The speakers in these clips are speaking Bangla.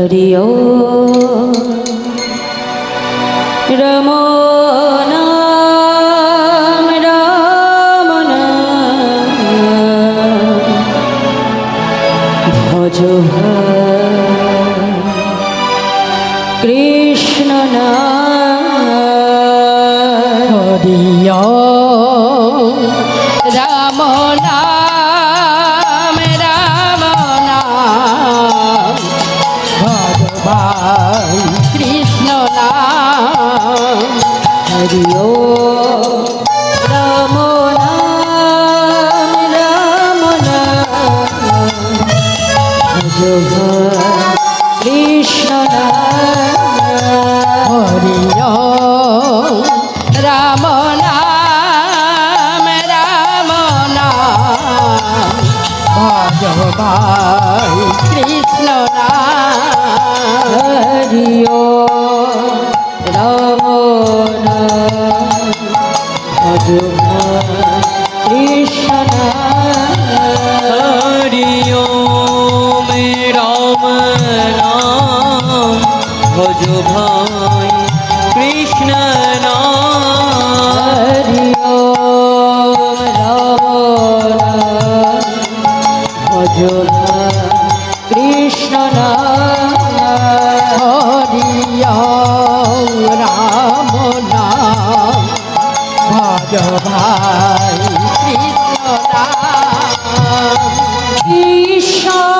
হরি ও রম কৃষ্ণ নাম। হরি ও রাম নাম রাম নাম। কৃষ্ণ হরিয় রাম নাম রাম নাম। হরি ভজ কৃষ্ণ নাম রাম নাম ভজ ভাই কৃষ্ণ নাম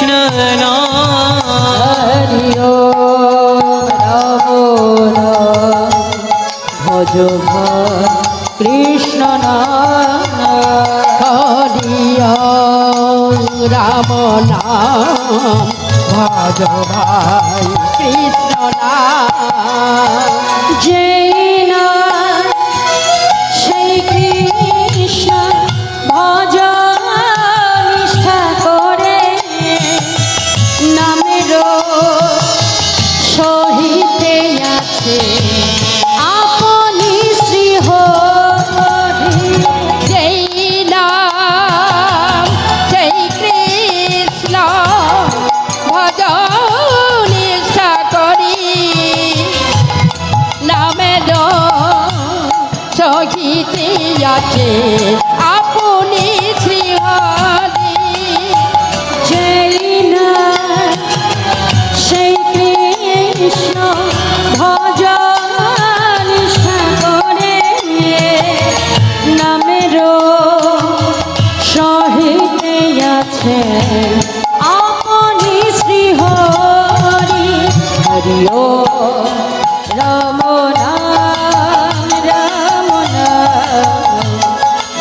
কৃষ্ণ হরি ভজ কৃষ্ণ রাম ভজ ভাই কৃষ্ণ যেই সেই কৃষ্ণ সহিতে আছে। আপনি শ্রী হরি যেই নাম সেই কৃষ্ণ ভজ নিষ্ঠা করি। নামের সহিতে আছে।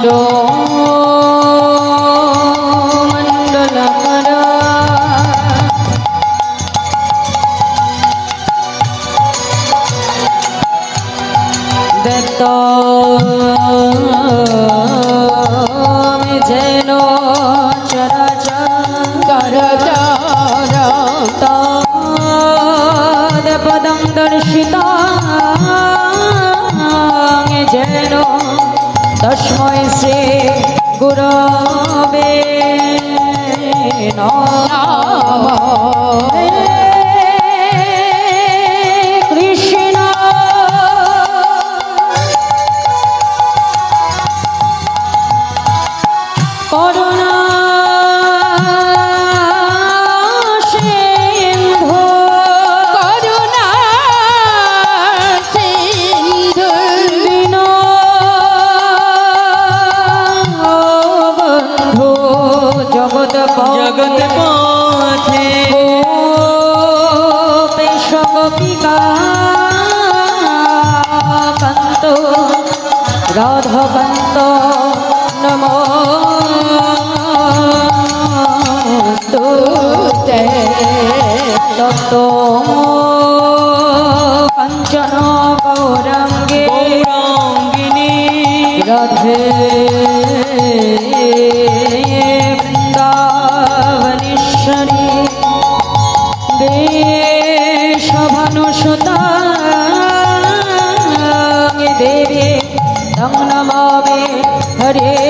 મંડો મંડલ કર. દત્તો જેનો no, no. রক্ত কাঞ্চন গৌরঙ্গে গৌরঙ্গিনী। রাধে বৃন্দাবনেশ্বরী। দেশভানুষতা দেবী? নম নমামে হরে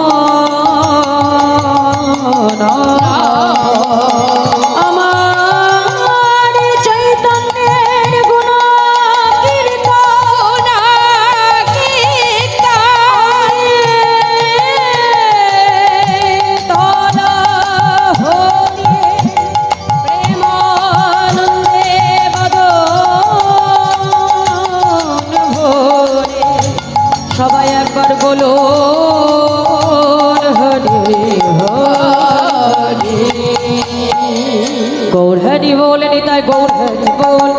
হরি বল নিতাই গৌর হরি বল